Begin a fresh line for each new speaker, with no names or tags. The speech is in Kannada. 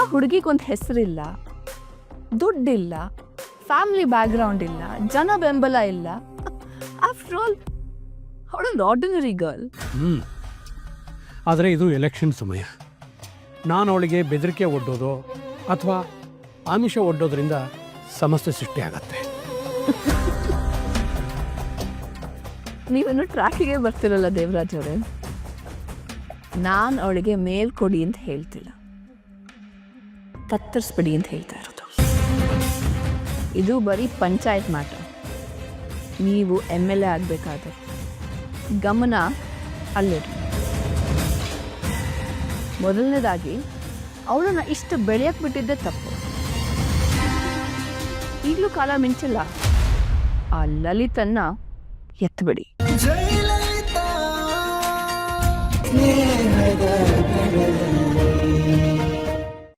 ಆ ಹುಡುಗಿಗೊಂದು ಹೆಸರಿಲ್ಲ ದುಡ್ಡಿಲ್ಲ ಫ್ಯಾಮಿಲಿ ಬ್ಯಾಕ್ಗ್ರೌಂಡ್ ಇಲ್ಲ ಜನ ಬೆಂಬಲ ಇಲ್ಲ. ಆಫ್ಟರ್ ಆಲ್ ಅವಳೊಂದು ಆರ್ಡಿನರಿ ಗರ್ಲ್
ಹ್ಮ್. ಆದರೆ ಇದು ಎಲೆಕ್ಷನ್ ಸಮಯ. ನಾನು ಅವಳಿಗೆ ಬೆದರಿಕೆ ಒಡ್ಡೋದು ಅಥವಾ ಆಮಿಷ ಒಡ್ಡೋದ್ರಿಂದ ಸಮಸ್ಯೆ ಸೃಷ್ಟಿಯಾಗತ್ತೆ
ನೀವೇನು ಟ್ರ್ಯಾಕಿಗೆ ಬರ್ತಿರಲ್ಲ ದೇವರಾಜ್ ಅವರೇ? ನಾನು ಅವಳಿಗೆ ಮೇಲ್ ಕೊಡಿ ಅಂತ ಹೇಳ್ತಿಲ್ಲ. ಕತ್ತರಿಸ್ಬಿಡಿ ಅಂತ ಹೇಳ್ತಾ ಇರೋದು. ಇದು ಬರೀ ಪಂಚಾಯತ್ ಮಾಟ ನೀವು ಎಂ ಎಲ್ ಎ ಆಗಬೇಕಾದ್ರೆ ಗಮನ ಅಲ್ಲಿರಿ ಮೊದಲನೇದಾಗಿ ಅವಳನ್ನ ಇಷ್ಟು ಬೆಳೆಯಕ್ಕೆ ಬಿಟ್ಟಿದ್ದೆ ತಪ್ಪು. ಈಗಲೂ ಕಾಲ ಮಿಂಚಿಲ್ಲ. ಆ ಲಲಿತನ್ನ
ಎತ್ತಬೇಡಿ ಕಡಲಲ್ಲಿ